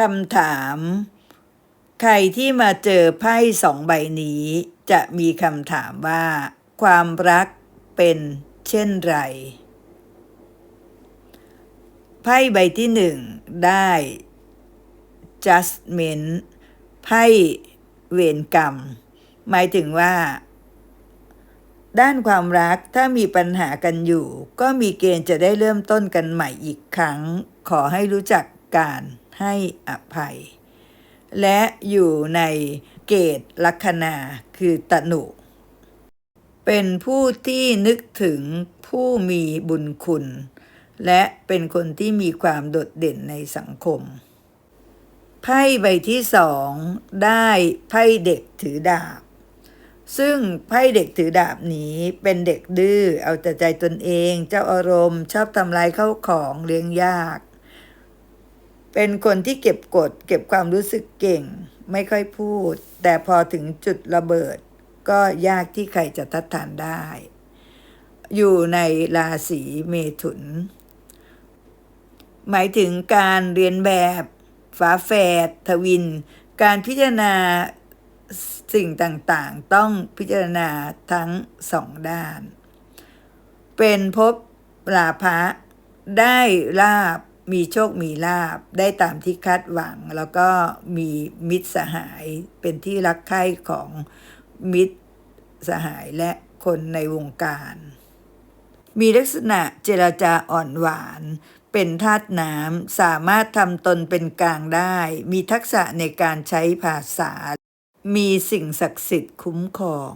คำถาม ใครที่มาเจอไพ่สองใบนี้ จะมีคำถามว่า ความรักเป็นเช่นไร ไพ่ใบที่หนึ่งได้ judgment ไพ่เวรกรรม หมายถึงว่า ด้านความรักถ้ามีปัญหากันอยู่ ก็มีเกณฑ์จะได้เริ่มต้นกันใหม่อีกครั้ง ขอให้รู้จัก การให้อภัย และอยู่ในเกตลัคนาคือตนุ เป็นผู้ที่นึกถึงผู้มีบุญคุณ และเป็นคนที่มีความโดดเด่นในสังคม ไพ่ใบที่สองได้ไพ่เด็กถือดาบซึ่งไพ่เด็กถือดาบนี้เป็นเด็กดื้อเอาแต่ใจตนเอง เจ้าอารมณ์ ชอบทำลายเข้าของเลี้ยงยาก เป็นคนที่เก็บกด เก็บความรู้สึกเก่ง ไม่ค่อยพูด แต่พอถึงจุดระเบิด ก็ยากที่ใครจะทัดทานได้ อยู่ในราศีเมถุน หมายถึงการเรียนแบบฝาแฝดทวิน การพิจารณาสิ่งต่างๆ ต้องพิจารณาทั้งสองด้าน เป็นภพลาภะได้ลาบ มีโชคมีลาบได้ตามที่คาดหวัง แล้วก็มีมิตรสหายเป็นที่รักใคร่ของมิตรสหายและคนในวงการ มีลักษณะเจรจาอ่อนหวาน เป็นธาตุน้ำสามารถทำตนเป็นกลางได้ มีทักษะในการใช้ภาษา มีสิ่งศักดิ์สิทธิ์คุ้มครอง